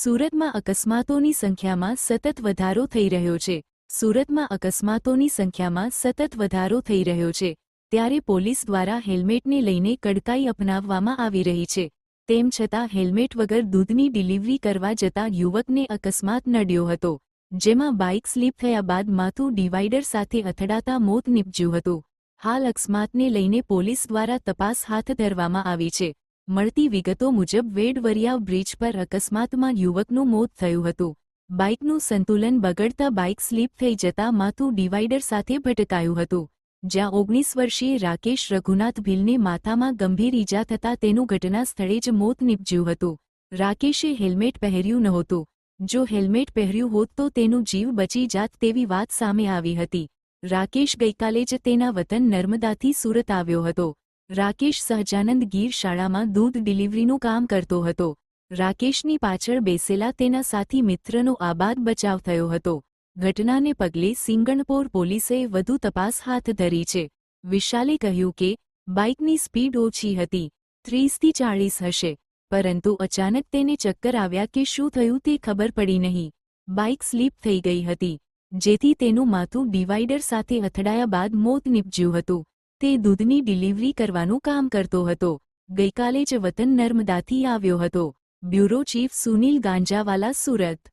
સુરતમાં અકસ્માતોની સંખ્યામાં સતત વધારો થઈ રહ્યો છે. સુરતમાં અકસ્માતોની સંખ્યામાં સતત વધારો થઈ રહ્યો છે. ત્યારે પોલીસ દ્વારા હેલ્મેટને લઈને કડકાઈ અપનાવવામાં આવી રહી છે. તેમ છતાં હેલ્મેટ વગર દૂધની ડિલિવરી કરવા જતા યુવકને અકસ્માત નડ્યો હતો, જેમાં બાઇક સ્લીપ થયા બાદ માથું ડિવાઇડર સાથે અથડાતા મોત નીપજ્યું હતું. હાલ અકસ્માતને લઈને પોલીસ દ્વારા તપાસ હાથ ધરવામાં આવી છે. મળતી વિગતો મુજબ વેડવરિયા બ્રિજ પર અકસ્માતમાં યુવકનું મોત થયું હતું. બાઇકનું સંતુલન બગડતા બાઇક સ્લીપ થઈ જતા માથું ડિવાઇડર સાથે ભટકાયું હતું. જ્યાં ઓગણીસ વર્ષીય રાકેશ રઘુનાથ ભીલને માથામાં ગંભીર ઈજા થતાં તેનું ઘટના સ્થળે જ મોત નીપજ્યું હતું. રાકેશે હેલ્મેટ પહેર્યું નહોતું. જો હેલ્મેટ પહેર્યું હોત તો તેનું જીવ બચી જાત તેવી વાત સામે આવી હતી. રાકેશ ગઈકાલે જ તેના વતન નર્મદાથી સુરત આવ્યો હતો. રાકેશ સહજાનંદ ગીર શાળામાં દૂધ ડિલિવરીનું કામ કરતો હતો. રાકેશની પાછળ બેસેલા તેના સાથી મિત્રનો આબાદ બચાવ થયો હતો. ઘટનાને પગલે સિંગણપોર પોલીસે વધુ તપાસ હાથ ધરી છે. વિશાલે કહ્યું કે, બાઇકની સ્પીડ ઓછી હતી, ત્રીસથી ચાળીસ હશે, પરંતુ અચાનક તેને ચક્કર આવ્યા કે શું થયું તે ખબર પડી નહીં. બાઇક સ્લીપ થઈ ગઈ હતી, જેથી તેનું માથું ડિવાઇડર સાથે અથડાયા બાદ મોત નીપજ્યું હતું. તે દૂધની ડિલિવરી કરવાનું કામ કરતો હતો. ગઈકાલે જ વતન નર્મદાથી આવ્યો હતો. Bureau chief Sunil Ganjawala Surat.